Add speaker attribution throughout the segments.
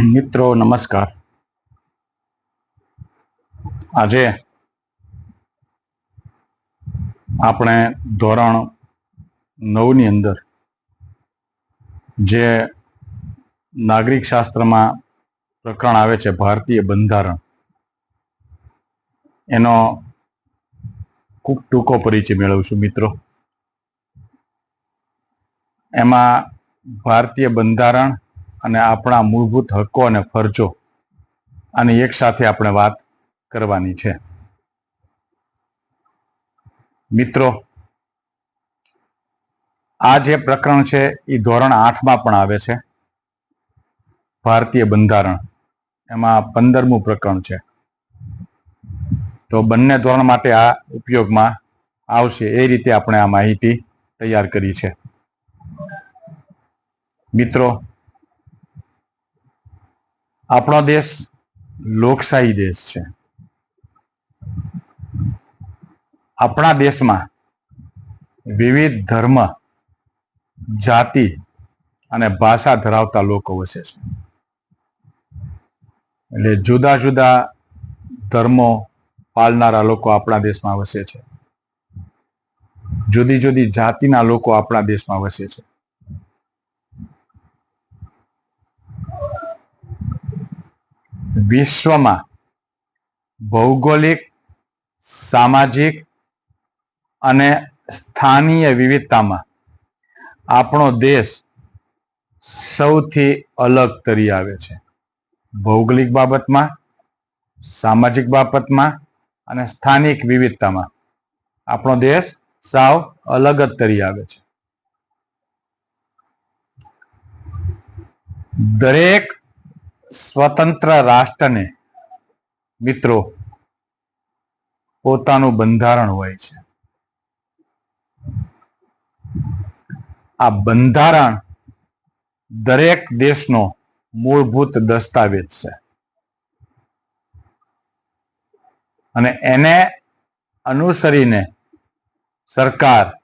Speaker 1: મિત્રો, નમસ્કાર. આજે આપણે ધોરણ નવની અંદર જે નાગરિક શાસ્ત્રમાં પ્રકરણ આવે છે, ભારતીય બંધારણ, એનો ખૂબ ટૂંકો પરિચય મેળવશું મિત્રો. એમાં ભારતીય બંધારણ અને આપણા મૂળભૂત હક્કો અને ફરજો આની એક સાથે આપણે વાત કરવાની છે. મિત્રો, આ જે પ્રકરણ છે એ ધોરણ આઠમાં પણ આવે છે. ભારતીય બંધારણ. એમાં પંદરમું પ્રકરણ છે. તો બંને ધોરણ માટે આ ઉપયોગમાં આવશે એ રીતે આપણે આ માહિતી તૈયાર કરી છે. મિત્રો આપણો દેશ લોકશાહી દેશ છે. આપણા દેશમાં વિવિધ ધર્મ, જાતિ અને ભાષા ધરાવતા લોકો વસે છે. એટલે જુદા જુદા ધર્મો પાળનારા લોકો આપણા દેશમાં વસે છે. જુદી જુદી જાતિના લોકો આપણા દેશમાં વસે છે. વિશ્વમાં ભૌગોલિક, સામાજિક અને સ્થાનીય વિવિધતામાં આપણો દેશ સૌથી અલગ તરી આવે છે. ભૌગોલિક બાબતમાં, સામાજિક બાબતમાં અને સ્થાનિક વિવિધતામાં આપણો દેશ સાવ અલગ જ તરી આવે છે. દરેક સ્વતંત્ર રાષ્ટ્રને, મિત્રો, પોતાનું બંધારણ હોય છે. આ બંધારણ દરેક દેશનો મૂળભૂત દસ્તાવેજ છે. અને એને અનુસરીને સરકાર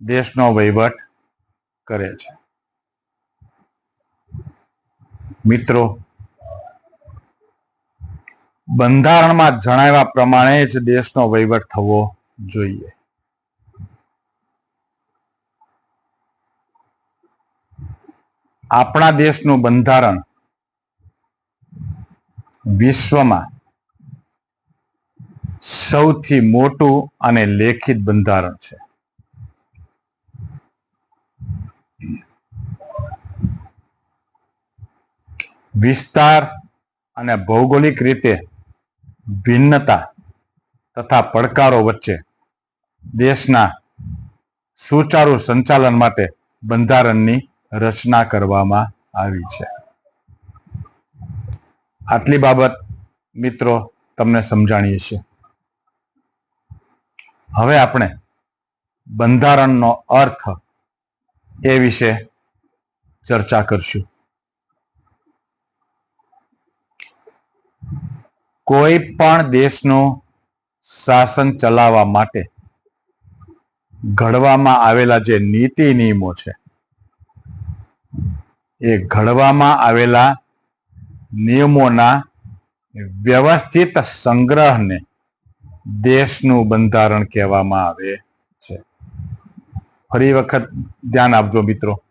Speaker 1: દેશનો વહીવટ કરે છે. મિત્રો બંધારણમાં જણાવ્યા પ્રમાણે જ દેશનો વહીવટ થવો જોઈએ. આપણા દેશનું બંધારણ વિશ્વમાં સૌથી મોટું અને લેખિત બંધારણ છે. વિસ્તાર અને ભૌગોલિક રીતે ભિન્નતા તથા પડકારો વચ્ચે દેશના સુચારુ સંચાલન માટે બંધારણની રચના કરવામાં આવી છે. આટલી બાબત મિત્રો તમને સમજાણીએ છીએ. હવે આપણે બંધારણનો અર્થ એ વિશે ચર્ચા કરશું. કોઈ પણ દેશનું શાસન ચલાવવા માટે ઘડવામાં આવેલા જે નીતિ નિયમો છે, એ ઘડવામાં આવેલા નિયમોના વ્યવસ્થિત સંગ્રહને દેશનું બંધારણ કહેવામાં આવે છે. ફરી વખત ધ્યાન આપજો મિત્રો.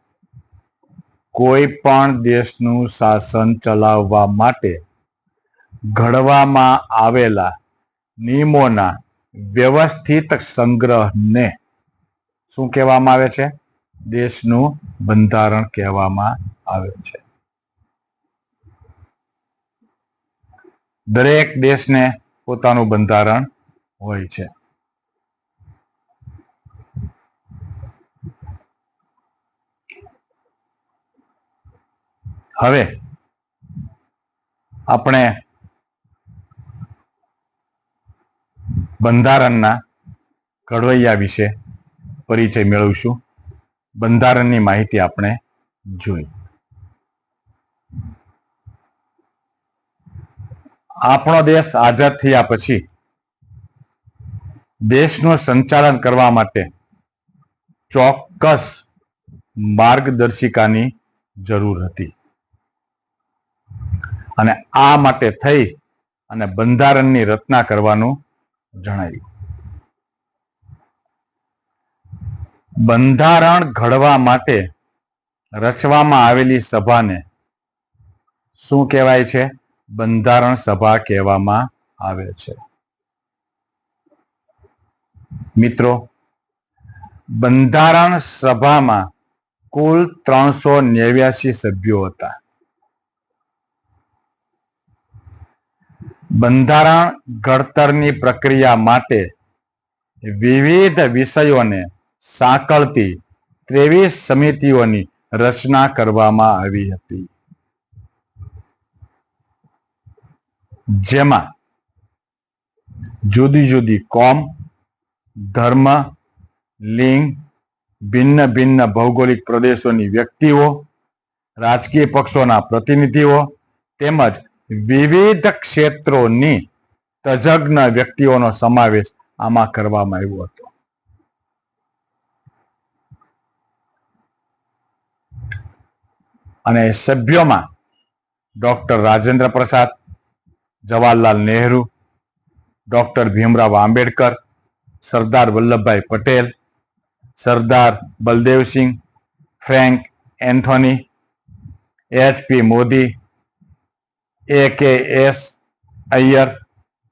Speaker 1: કોઈ પણ દેશનું શાસન ચલાવવા માટે ઘડવામાં આવેલા નિયમોના વ્યવસ્થિત સંગ્રહને શું કહેવામાં આવે છે? દેશનું બંધારણ કહેવામાં આવે છે. દરેક દેશને પોતાનું બંધારણ હોય છે. હવે આપણે બંધારણના ઘડવૈયા વિશે પરિચય મેળવશું. બંધારણની માહિતી આપણે જોઈ. આપણો દેશ આઝાદ થયા પછી દેશનું સંચાલન કરવા માટે ચોક્કસ માર્ગદર્શિકાની જરૂર હતી. અને આ માટે થઈ અને બંધારણની રચના કરવાનું જણાવ્યું. બંધારણ ઘડવા માટે રચવામાં આવેલી સભાને શું કહેવાય છે? બંધારણ સભા કહેવામાં આવે છે. મિત્રો, બંધારણ સભામાં કુલ ત્રણસો નેવ્યાસી સભ્યો હતા. બંધારણ ઘડતરની પ્રક્રિયા માટે વિવિધ વિષયોને સાંકળતી ત્રેવીસ સમિતિઓની રચના કરવામાં આવી હતી. જેમાં જુદી જુદી કોમ, ધર્મ, લિંગ, ભિન્ન ભિન્ન ભૌગોલિક પ્રદેશોની વ્યક્તિઓ, રાજકીય પક્ષોના પ્રતિનિધિઓ તેમજ વિવિધ ક્ષેત્રોની તજજ્ઞ વ્યક્તિઓનો સમાવેશ આમાં કરવામાં આવ્યો હતો. અને સભ્યોમાં doctor Rajendra Prasad, Jawaharlal Nehru, doctor Bhimrao Ambedkar, Sardar Vallabhbhai Patel, Sardar Baldev Singh, Frank Anthony H P Modi A K S Iyer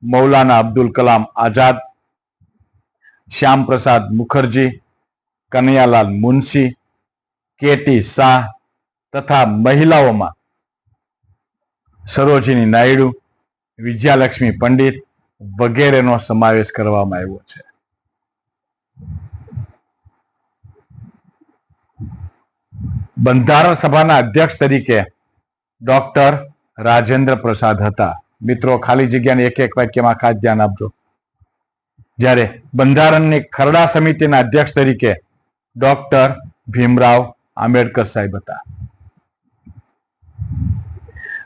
Speaker 1: Maulana Abdul Kalam Azad Shyama Prasad Mukherjee Kanaiyalal Munshi K T Shah તથા મહિલાઓમાં સરોજિની નાયડુ, વિજયાલક્ષ્મી પંડિત વગેરેનો સમાવેશ કરવામાં આવ્યો છે. બંધારણ સભાના અધ્યક્ષ તરીકે ડોક્ટર રાજેન્દ્ર પ્રસાદ હતા. મિત્રો, ખાલી જગ્યાને એક એક વાક્યમાં ખાસ ધ્યાન આપજો. જ્યારે બંધારણની ખરડા સમિતિના અધ્યક્ષ તરીકે ડોક્ટર ભીમરાવ આંબેડકર સાહેબ હતા.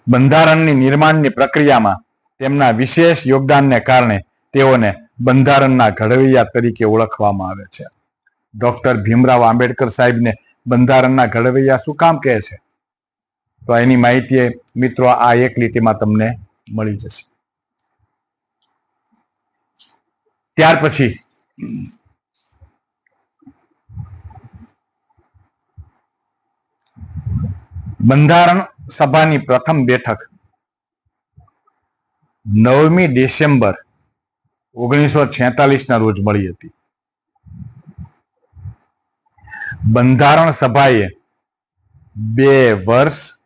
Speaker 1: બંધારણની નિર્માણની પ્રક્રિયામાં તેમના વિશેષ યોગદાનને કારણે તેઓને બંધારણના ઘડવૈયા તરીકે ઓળખવામાં આવે છે. ડોક્ટર ભીમરાવ આંબેડકર સાહેબને બંધારણના ઘડવૈયા શું કામ કહે છે? તો એની માહિતી મિત્રો આ એક લીટીમાં તમને મળી જશે. ત્યાર પછી બંધારણ સભાની પ્રથમ બેઠક નવમી ડિસેમ્બર ઓગણીસો ના રોજ મળી હતી. બંધારણ સભાએ બે વર્ષ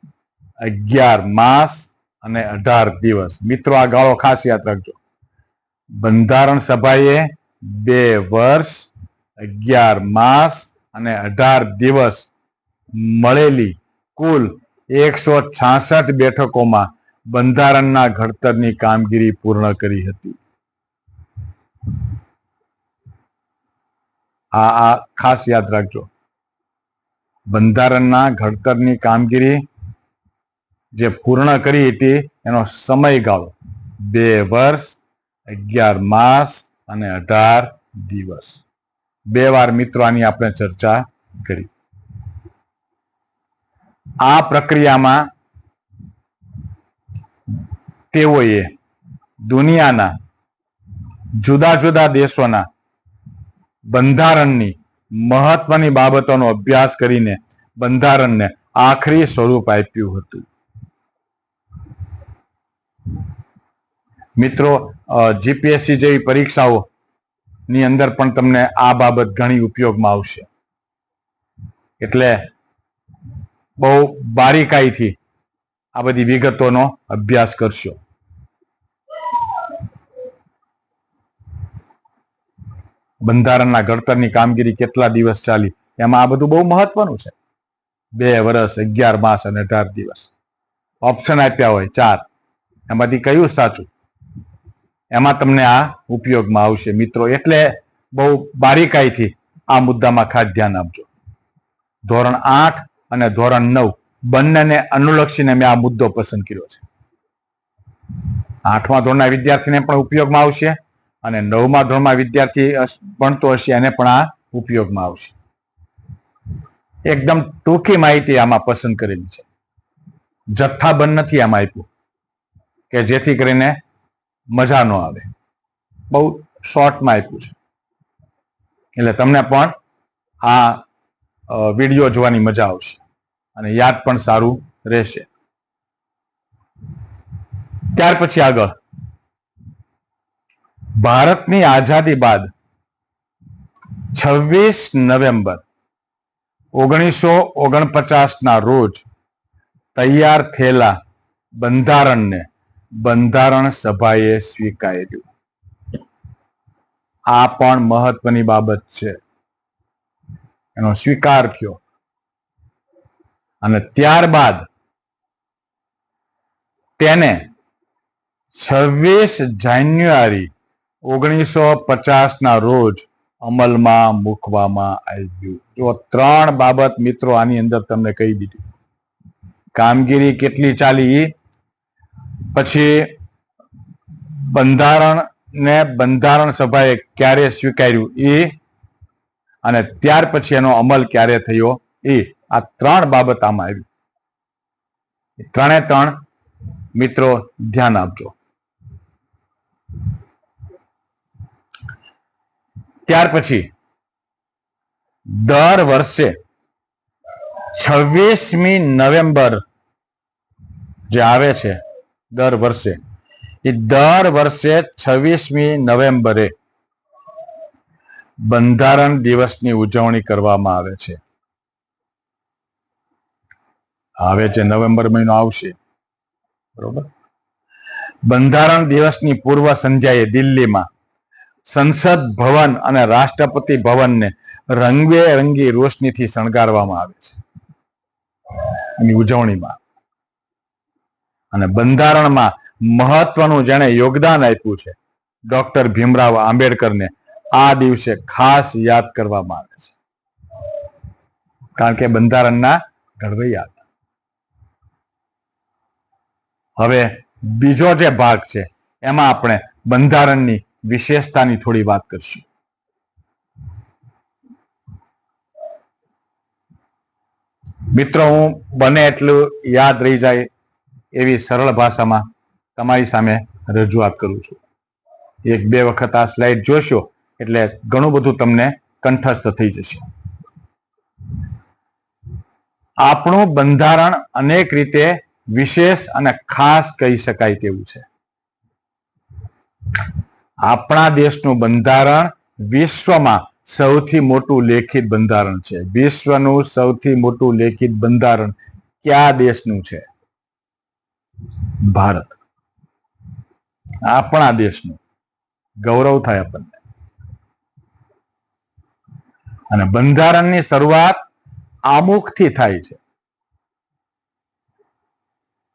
Speaker 1: અગિયાર માસ અને અઢાર દિવસ. મિત્રો, આ ગાળો ખાસ યાદ રાખજો. બંધારણ સભાએ બે વર્ષ, અગિયાર માસ અને અઢાર દિવસ મળેલી કુલ એકસો છાસઠ બેઠકોમાં બંધારણના ઘડતરની કામગીરી પૂર્ણ કરી હતી. આ આ ખાસ યાદ રાખજો. બંધારણના ઘડતરની કામગીરી જે પૂર્ણ કરી હતી, એનો સમયગાળો બે વર્ષ, અગિયાર માસ અને અઢાર દિવસ. બે વાર મિત્રો આની આપણે ચર્ચા કરી. આ પ્રક્રિયામાં તેઓએ દુનિયાના જુદા જુદા દેશોના બંધારણની મહત્વની બાબતોનો અભ્યાસ કરીને બંધારણને આખરી સ્વરૂપ આપ્યું હતું. મિત્રો જીપીએસસી જેવી પરીક્ષાઓ ની અંદર પણ તમને આ બાબત ઘણી ઉપયોગમાં આવશે. એટલે બહુ બારીકાઈથી આ બધી વિગતોનો અભ્યાસ કરશો. બંધારણના ઘડતરની કામગીરી કેટલા દિવસ ચાલી, એમાં આ બધું બહુ મહત્વનું છે. બે વર્ષ અગિયાર માસ અને અઢાર દિવસ. ઓપ્શન આપ્યા હોય, ચાર. એમાંથી કયું સાચું? એમાં તમને આ ઉપયોગમાં આવશે, મિત્રો. એટલે બહુ બારીકાઈથી આ મુદ્દામાં ખાસ ધ્યાન આપજો. ધોરણ આઠ અને ધોરણ નવ બંનેને અનુલક્ષીને મેં આ મુદ્દો પસંદ કર્યો છે. આઠમા ધોરણના વિદ્યાર્થીને પણ ઉપયોગમાં આવશે અને નવમા ધોરણમાં વિદ્યાર્થી ભણતો હશે એને પણ આ ઉપયોગમાં આવશે. એકદમ ટૂંકી માહિતી આમાં પસંદ કરેલી છે. જથ્થાબંધ નથી આમાં આપ્યું. કે જેથી કરીને મજા ન આવે. બહુ શોર્ટમાં આપ્યું છે. એટલે તમને પણ આ વીડિયો જોવાની મજા આવશે. અને યાદ પણ સારું રહેશે. ત્યાર પછી આગળ. ભારતની આઝાદી બાદ છવ્વીસ નવેમ્બર ઓગણીસો ઓગણપચાસના રોજ તૈયાર થયેલા બંધારણને બંધારણ સભાએ સ્વીકાર્યું. આ પણ મહત્વની બાબત છે. એનો સ્વીકાર થયો. અને ત્યારબાદ તેને છવ્વીસ જાન્યુઆરી ઓગણીસો પચાસ ના રોજ અમલમાં મૂકવામાં આવ્યું. જો ત્રણ બાબત મિત્રો આની અંદર તમને કહી દીધી. કામગીરી કેટલી ચાલી? પછી બંધારણ ને બંધારણ સભાએ ક્યારે સ્વીકાર્યું? એ અને ત્યાર પછી એનો અમલ ક્યારે થયો? એ આ ત્રણ બાબત આમાં આવી. ત્રણે ત્રણ. મિત્રો, ધ્યાન આપજો. ત્યાર પછી દર વર્ષે છવ્વીસમી નવેમ્બર જે આવે છે દર વર્ષે. એ દર વર્ષે છવ્વીસમી નવેમ્બરે બંધારણ દિવસની ઉજવણી કરવામાં આવે છે. હવે છે, નવેમ્બર મહિનો આવશે. બરોબર? બંધારણ દિવસની પૂર્વ સંધ્યાએ દિલ્હીમાં સંસદ ભવન અને રાષ્ટ્રપતિ ભવનને રંગબેરંગી રોશનીથી શણગારવામાં આવે છે. એની ઉજવણીમાં. અને બંધારણમાં મહત્વનું જેણે યોગદાન આપ્યું છે, ડોક્ટર ભીમરાવ આંબેડકરને આ દિવસે ખાસ યાદ કરવામાં આવે છે. કારણ કે બંધારણના ઘડવૈયા હતા હવે બીજો જે ભાગ છે, એમાં આપણે બંધારણની વિશેષતાની થોડી વાત કરશું. મિત્રો, હું બને એટલું યાદ રહી જાય એવી સરળ ભાષામાં તમારી સામે રજૂઆત કરું છું. એક બે વખત આ સ્લાઇડ જોશો, એટલે ઘણું બધું તમને કંઠસ્થ થઈ જશે. આપણું બંધારણ અનેક રીતે વિશેષ અને ખાસ કહી શકાય તેવું છે. આપણા દેશનું બંધારણ વિશ્વમાં સૌથી મોટું લેખિત બંધારણ છે. વિશ્વનું સૌથી મોટું લેખિત બંધારણ કયા દેશનું છે? ભારત. આપણા દેશનું ગૌરવ થાય આપણને. અને બંધારણની શરૂઆત આમુખથી થાય છે.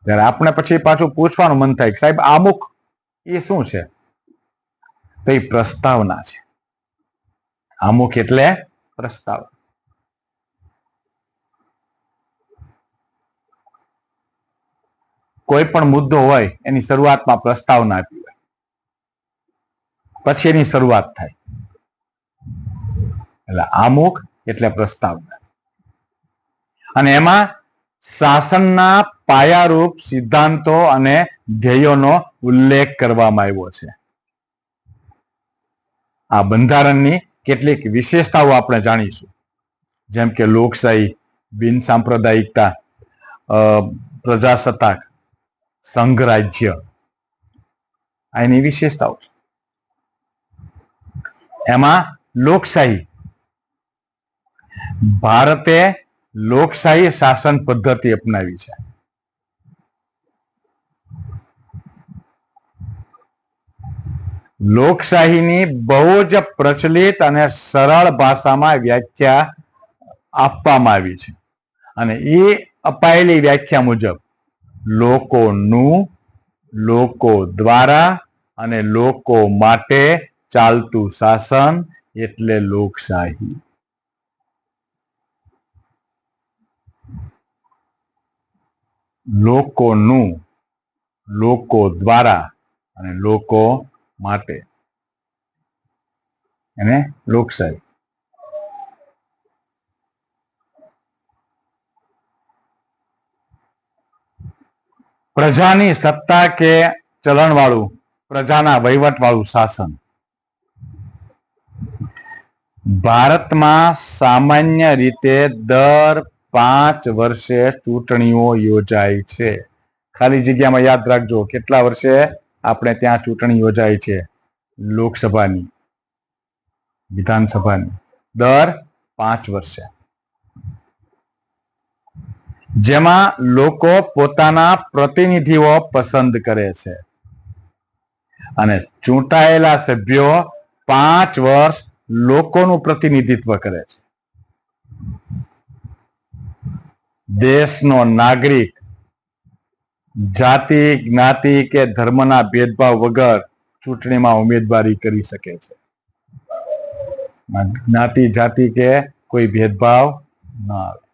Speaker 1: ત્યારે આપણે પછી પાછું પૂછવાનું મન થાય કે સાહેબ, આમુખ એ શું છે? તો એ પ્રસ્તાવના છે. આમુખ એટલે પ્રસ્તાવ. કોઈ પણ મુદ્દો હોય, એની શરૂઆતમાં પ્રસ્તાવના આપી હોય. પછી એની શરૂઆત થાય. એટલે આમુખ એટલે પ્રસ્તાવના. અને એમાં શાસનના પાયારૂપ સિદ્ધાંતો અને ધ્યેયોનો ઉલ્લેખ કરવામાં આવ્યો છે. આ બંધારણની કેટલીક વિશેષતાઓ આપણે જાણીશું. જેમ કે લોકશાહી બિન સાંપ્રદાયિકતા પ્રજાસત્તાક સંઘ રાજ્ય આ એની વિશેષતાઓ એમાં લોકશાહી. ભારતે લોકશાહી શાસન પદ્ધતિ અપનાવી છે. લોકશાહીની બહુ જ પ્રચલિત અને સરળ ભાષામાં વ્યાખ્યા આપવામાં આવી છે. અને એ અપાયેલી વ્યાખ્યા મુજબ લોકોનું, લોકો દ્વારા અને લોકો માટે ચાલતું શાસન એટલે લોકશાહી. લોકોનું, લોકો દ્વારા અને લોકો માટે. એને લોકશાહી. પ્રજાની સત્તા કે ચલણવાળું? પ્રજાના વહીવટવાળું શાસન. ભારતમાં સામાન્ય રીતે દર પાંચ વર્ષે ચૂંટણીઓ યોજાય છે. ખાલી જગ્યામાં યાદ રાખજો, કેટલા વર્ષે આપણે ત્યાં ચૂંટણી યોજાય છે? લોકસભાની, વિધાનસભાની. દર પાંચ વર્ષે. જેમાં લોકો પોતાના પ્રતિનિધિઓ પસંદ કરે છે. અને ચૂંટાયેલા સભ્યો પાંચ વર્ષ લોકોનું પ્રતિનિધિત્વ કરે છે. દેશનો નાગરિક, જાતિ, જ્ઞાતિ કે ધર્મના ભેદભાવ વગર ચૂંટણીમાં ઉમેદવારી કરી શકે છે. જ્ઞાતિ, જાતિ કે કોઈ ભેદભાવ ન આવે.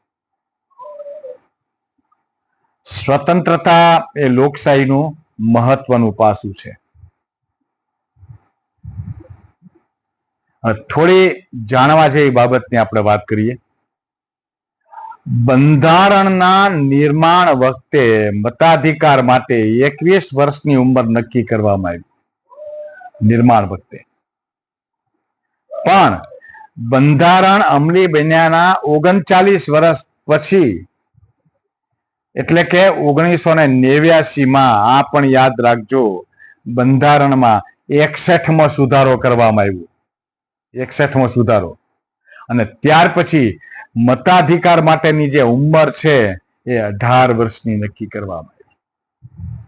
Speaker 1: સ્વતંત્રતા એ લોકશાહીનું મહત્વનું પાસું છે. થોડી જાણવા જેવી બાબતની આપણે વાત કરીએ. બંધારણના નિર્માણ વખતે મતાધિકાર માટે એકવીસ વર્ષની ઉંમર નક્કી કરવામાં આવી. નિર્માણ વખતે. પણ બંધારણ અમલી બન્યાના ઓગણચાલીસ વર્ષ પછી એટલે કે ઓગણીસો ને નેવ્યાસી માં આ પણ યાદ રાખજો, બંધારણમાં એકસઠમાં સુધારો કરવામાં આવ્યો. એકસઠમાં સુધારો. અને ત્યાર પછી મતાધિકાર માટેની જે ઉંમર છે એ અઢાર વર્ષની નક્કી કરવામાં આવી.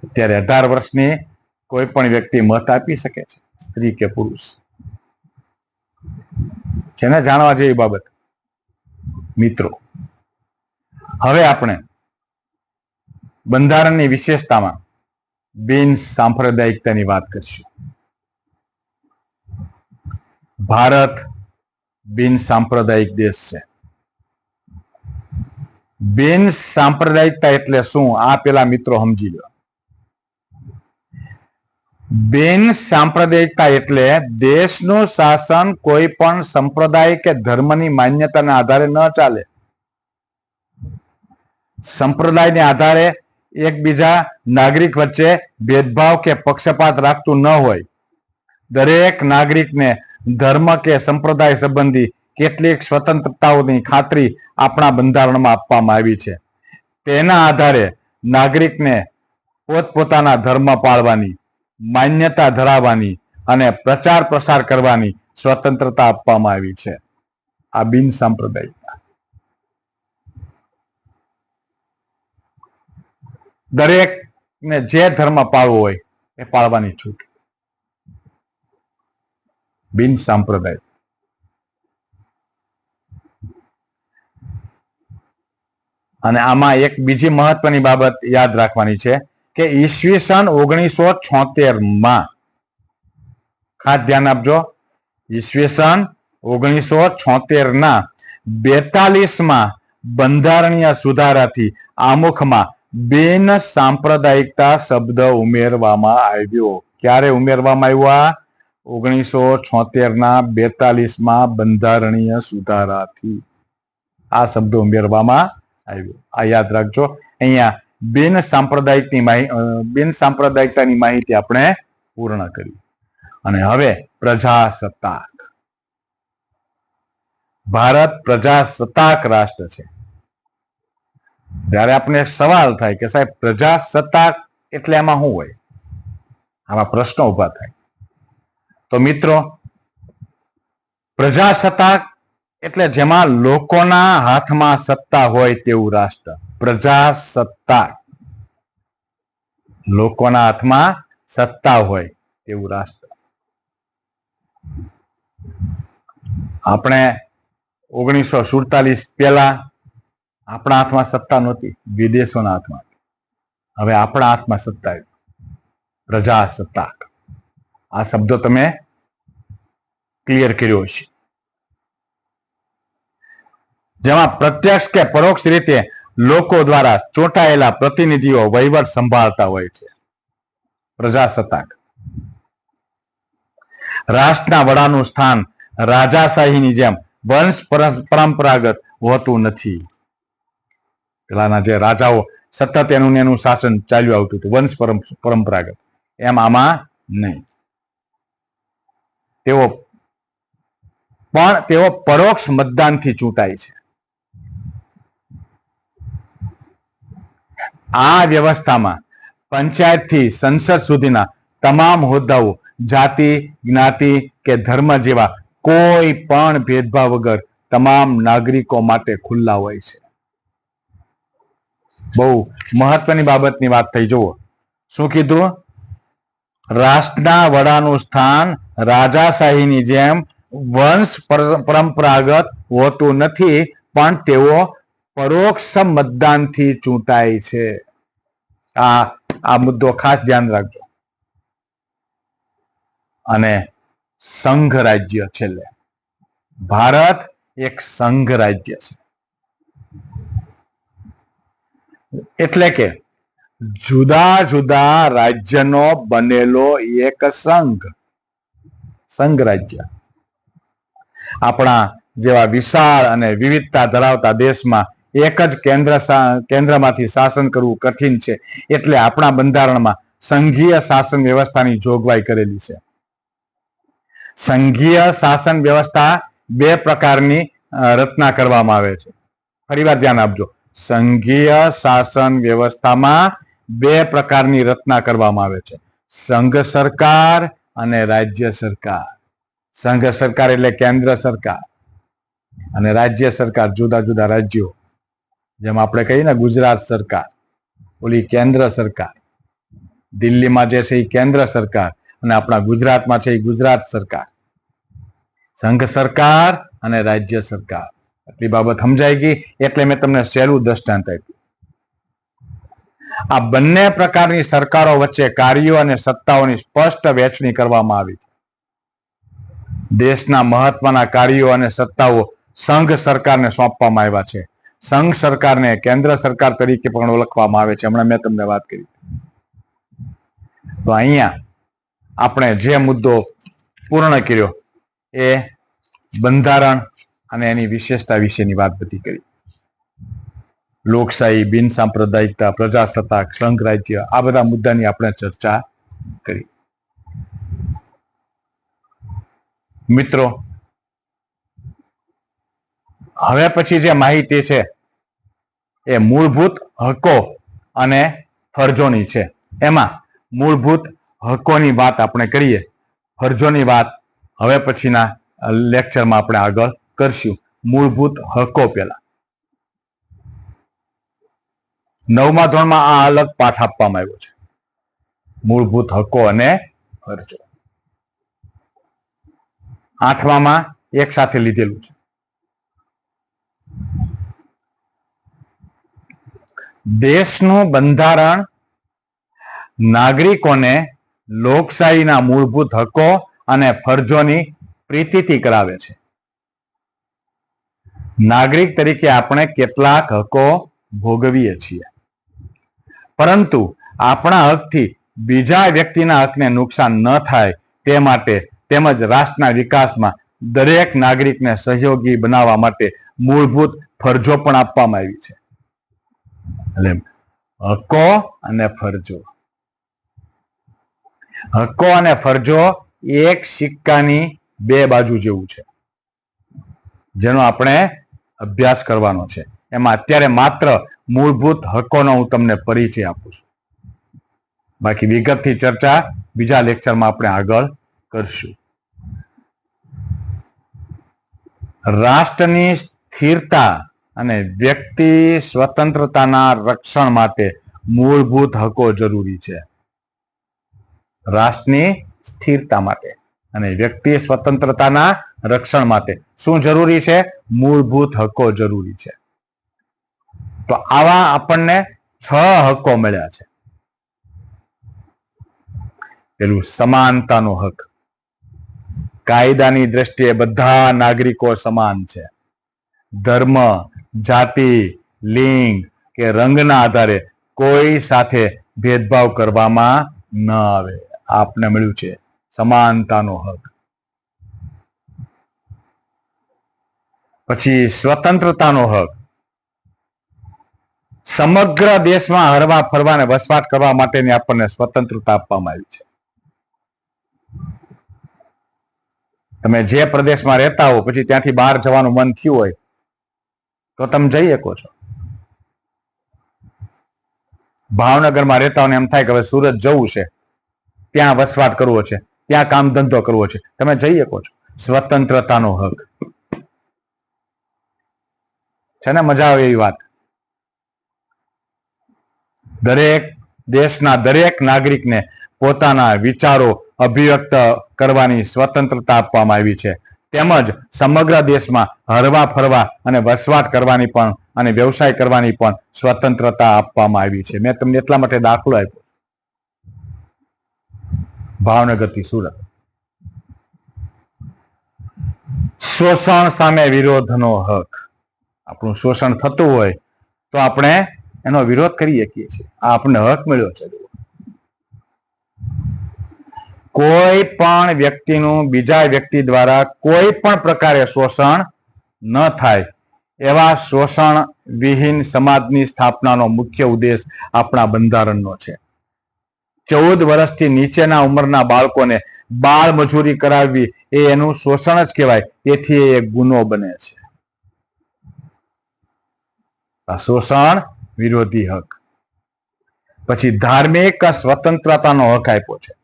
Speaker 1: અત્યારે અઢાર વર્ષની કોઈ પણ વ્યક્તિ મત આપી શકે છે, સ્ત્રી કે પુરુષ. છે ને જાણવા જેવી બાબત. મિત્રો, હવે આપણે બંધારણની વિશેષતામાં બિન સાંપ્રદાયિકતાની વાત કરીશું. ભારત બિન સાંપ્રદાયિક દેશ છે. બિન સાંપ્રદાયિકતા એટલે શું? આ પેલા મિત્રો સમજી લો. બિન સાંપ્રદાયિકતા એટલે દેશનું શાસન કોઈ પણ સંપ્રદાય કે ધર્મની માન્યતાના આધારે ન ચાલે. સંપ્રદાયને આધારે એકબીજા નાગરિક વચ્ચે ભેદભાવ કે પક્ષપાત રાખતું ન હોય. દરેક નાગરિકને ધર્મ કે સંપ્રદાય સંબંધી કેટલીક સ્વતંત્રતાઓની ખાતરી આપણા બંધારણમાં આપવામાં આવી છે. તેના આધારે નાગરિકને પોતપોતાના ધર્મ પાળવાની, માન્યતા ધરાવવાની અને પ્રચાર પ્રસાર કરવાની સ્વતંત્રતા આપવામાં આવી છે. આ બિન સાંપ્રદાયિક દરેકને જે ધર્મ પાળવો હોય એ પાળવાની છૂટ. બિન સાંપ્રદાય અને આમાં એક બીજી મહત્વની બાબત યાદ રાખવાની છે કે ઈસવીસન ઓગણીસો છોતેરમાં ખાસ ધ્યાન આપજો ઈસવીસન ઓગણીસો છોતેર ના બેતાલીસમાં બંધારણીય સુધારાથી આમુખમાં બિન સાંપ્રદાયિકતા શબ્દ ઉમેરવામાં આવ્યો. ક્યારે ઉમેરવામાં આવ્યો ઓગણીસો છોતેર ના બેતાલીસમાં બંધારણીય સુધારાથી આ શબ્દ ઉમેરવામાં આવ્યો. આ યાદ રાખજો. અહીંયા બિન સાંપ્રદાયિકની માહિતી બિન સાંપ્રદાયિકતાની માહિતી આપણે પૂર્ણ કરી. અને હવે પ્રજાસત્તાક. ભારત પ્રજાસત્તાક રાષ્ટ્ર છે. જ્યારે આપણે સવાલ થાય કે સાહેબ, પ્રજાસત્તાક એટલે એમાં શું હોય? આવા પ્રશ્નો ઊભા થાય. તો મિત્રો, પ્રજાસત્તાક એટલે જેમાં લોકોના હાથમાં સત્તા હોય તેવું રાષ્ટ્ર. પ્રજાસત્તાક. લોકોના હાથમાં સત્તા હોય તેવું રાષ્ટ્ર. આપણે ઓગણીસો સુડતાલીસ પહેલા આપણા હાથમાં સત્તા નહોતી, વિદેશોના હાથમાં. હવે આપણા હાથમાં સત્તા પ્રજા પ્રજાસત્તાક આ શબ્દો તમે ક્લિયર કર્યો હશે. જેમાં પ્રત્યક્ષ કે પરોક્ષ રીતે લોકો દ્વારા ચોંટાયેલા પ્રતિનિધિઓ વહીવટ સંભાળતા હોય છે. પ્રજાસત્તાક રાષ્ટ્રના વડાનું સ્થાન રાજાશાહીની જેમ વંશ પરંપરાગત હોતું નથી. પેલાના જે રાજાઓ સતત એનું એનું શાસન ચાલ્યું આવતું હતું, વંશ પરંપરાગત. એમ આમાં નહીં. તેઓ પણ તેઓ પરોક્ષ મતદાનથી ચૂંટાય છે. આ વ્યવસ્થામાં પંચાયતથી સંસદ સુધીના તમામ હોદ્દાઓ જાતિ, જ્ઞાતિ કે ધર્મ જેવા કોઈ પણ ભેદભાવ વગર તમામ નાગરિકો માટે ખુલ્લા હોય છે. બહુ મહત્વની બાબતની વાત થઈ. જુઓ. શું કીધું? રાષ્ટ્રના વડાનું સ્થાન રાજાશાહીની જેમ વંશ પરંપરાગત હોતું નથી, પણ તેઓ પરોક્ષ મતદાનથી ચૂંટાય છે. આ આ મુદ્દો ખાસ ધ્યાન રાખજો. અને સંઘ રાજ્ય છેલ્લે. ભારત એક સંઘ રાજ્ય છે. એટલે કે જુદા જુદા રાજ્યનો બનેલો એક સંઘ. સંઘ રાજ્ય. આપણા જેવા વિશાળ અને વિવિધતા ધરાવતા દેશમાં એક જ કેન્દ્ર કેન્દ્રમાંથી શાસન કરવું કઠિન છે. એટલે આપણા બંધારણમાં સંઘીય શાસન વ્યવસ્થાની જોગવાઈ કરેલી છે. સંઘીય શાસન વ્યવસ્થા બે પ્રકારની રચના કરવામાં આવે છે. ફરીવાર ધ્યાન આપજો. સંઘીય શાસન વ્યવસ્થામાં બે પ્રકારની રચના કરવામાં આવે છે. સંઘ સરકાર અને રાજ્ય સરકાર. સંઘ સરકાર એટલે કેન્દ્ર સરકાર અને રાજ્ય સરકાર, જુદા જુદા રાજ્યો. જેમ આપણે કહીએ ને ગુજરાત સરકાર, ઓલી કેન્દ્ર સરકાર. દિલ્હીમાં જે છે એ કેન્દ્ર સરકાર અને આપણા ગુજરાતમાં છે એ ગુજરાત સરકાર. સંઘ સરકાર અને રાજ્ય સરકાર. એટલી બાબત સમજાઈ ગઈ, એટલે મેં તમને સહેલું દ્રષ્ટાંત આપ્યું. આ બંને પ્રકારની સરકારો વચ્ચે કાર્યો અને સત્તાઓની સ્પષ્ટ વહેંચણી કરવામાં આવી છે. દેશના મહત્વના કાર્યો અને સત્તાઓ સંઘ સરકારને સોંપવામાં આવ્યા છે. સંઘ સરકારને કેન્દ્ર સરકાર તરીકે પણ ઓળખવામાં આવે છે. હમણાં મેં તમને વાત કરી. તો અહીંયા આપણે જે મુદ્દો પૂર્ણ કર્યો એ બંધારણ અને એની વિશેષતા વિશેની વાત બધી કરી. લોકશાહી, બિન સાંપ્રદાયિકતા, પ્રજાસત્તાક, સંઘ રાજ્ય, આ બધા મુદ્દાની આપણે ચર્ચા કરી. મિત્રો, હવે પછી જે માહિતી છે, એ મૂળભૂત હકો અને ફરજોની છે. એમાં મૂળભૂત હકોની વાત આપણે કરીએ. ફરજોની વાત હવે પછીના લેક્ચરમાં આપણે આગળ કરશું. મૂળભૂત હકો પેલા નવમા ધોરણમાં આ અલગ પાઠ આપવામાં આવ્યો છે. મૂળભૂત હકો અને ફરજો આઠમામાં એક સાથે લીધેલું છે. દેશનું બંધારણ નાગરિકોને લોકશાહીના મૂળભૂત હકો અને ફરજોની પ્રીતિથી કરાવે છે. નાગરિક તરીકે આપણે કેટલાક હકો ભોગવીએ છીએ. પરંતુ આપણા હકથી બીજા વ્યક્તિના હકને નુકસાન ન થાય તે માટે તેમજ રાષ્ટ્રના વિકાસમાં દરેક નાગરિકને સહયોગી બનાવવા માટે મૂળભૂત ફરજો પણ આપવામાં આવી છે. એટલે હકો અને ફરજો. હકો અને ફરજો એક સિક્કાની બે બાજુ જેવું છે. જેનો આપણે અભ્યાસ કરવાનો છે. એમાં અત્યારે માત્ર મૂળભૂત હકોનો હું તમને પરિચય આપું છું. બાકી વિગતથી ચર્ચા બીજા લેક્ચરમાં આપણે આગળ કરશું. રાષ્ટ્રની સ્થિરતા અને વ્યક્તિ સ્વતંત્રતાના રક્ષણ માટે મૂળભૂત હકો જરૂરી છે. રાષ્ટ્રની સ્થિરતા માટે. અને વ્યક્તિ સ્વતંત્રતાના રક્ષણ માટે. શું જરૂરી છે? મૂળભૂત હકો જરૂરી છે. તો આવા આપણને છ હકો મળ્યા છે. પેલું સમાનતાનો હક. કાયદાની દ્રષ્ટિએ બધા નાગરિકો સમાન છે. ધર્મ, જાતિ, લિંગ કે રંગના આધારે કોઈ સાથે ભેદભાવ કરવામાં ન આવે. આપને મળ્યું છે. સમાનતાનો હક. પછી સ્વતંત્રતાનો હક. સમગ્ર દેશમાં હરવા, ફરવા અને વસવાટ કરવા માટેની આપણને સ્વતંત્રતા આપવામાં આવી છે. તમે જે પ્રદેશમાં રહેતા હો, પછી ત્યાંથી બહાર જવાનું મન થયું હોય, તો તમે જઈ શકો છો. ભાવનગરમાં રહેતા હોય એમ થાય કે હવે સુરત જવું છે. ત્યાં વસવાટ કરવો છે. ત્યાં કામ ધંધો કરવો છે. તમે જઈ શકો છો. સ્વતંત્રતાનો હક. છે ને મજા આવે એવી વાત. દરેક દેશના દરેક નાગરિકને પોતાના વિચારો અભિવ્યક્ત કરવાની સ્વતંત્રતા આપવામાં આવી છે. તેમજ સમગ્ર દેશમાં હરવા ફરવા અને વસવાટ કરવાની પણ અને વ્યવસાય કરવાની પણ સ્વતંત્રતા આપવામાં આવી છે. મેં તમને એટલા માટે દાખલો આપ્યો. ભાવનગરથી સુરત. શોષણ સામે વિરોધનો હક. આપણું શોષણ થતું હોય તો આપણે એનો વિરોધ કરી શકીએ છીએ આપણને હક મળ્યો છે. કોઈ પણ વ્યક્તિનું, બીજા વ્યક્તિ દ્વારા કોઈ પણ પ્રકારે શોષણ ન થાય. એવા શોષણ વિહીન સમાજની સ્થાપનાનો મુખ્ય ઉદ્દેશ આપણા બંધારણનો છે. ચૌદ વર્ષથી નીચેના ઉંમરના બાળકોને બાળ મજૂરી કરાવવી એ એનું શોષણ જ કહેવાય. તેથી એ ગુનો બને છે. શોષણ વિરોધી હક. પછી ધાર્મિક સ્વતંત્રતાનો હક આપ્યો છે.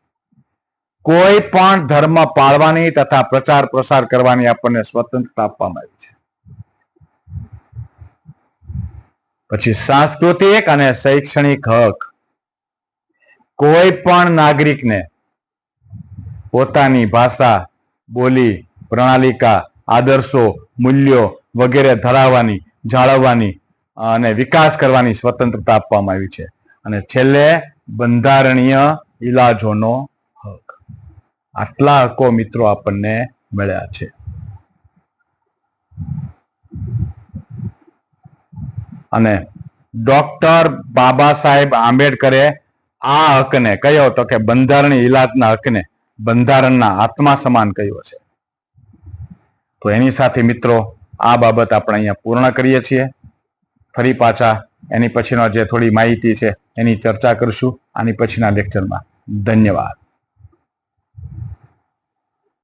Speaker 1: કોઈ પણ ધર્મ પાળવાની તથા પ્રચાર પ્રસાર કરવાની આપણને સ્વતંત્રતા આપવામાં આવી છે. પછી સાંસ્કૃતિક અને શૈક્ષણિક હક. કોઈ પણ નાગરિકને પોતાની ભાષા, બોલી, પ્રણાલિકા, આદર્શો, મૂલ્યો વગેરે ધરાવવાની, જાળવવાની અને વિકાસ કરવાની સ્વતંત્રતા આપવામાં આવી છે. અને છેલ્લે બંધારણીય ઇલાજોનો હક. આટલા હકો મિત્રો આપણને મળ્યા છે. અને ડોક્ટર બાબા સાહેબ આંબેડકરે આ હકને કયો તો કે બંધારણી ઇલાજના હકને બંધારણના આત્મા સમાન કયો છે. તો એની સાથે મિત્રો આ બાબત આપણે અહીંયા પૂર્ણ કરીએ છીએ. ફરી પાછા એની પછીનો જે થોડી માહિતી છે એની ચર્ચા કરશું. આની પછીના લેક્ચરમાં. ધન્યવાદ.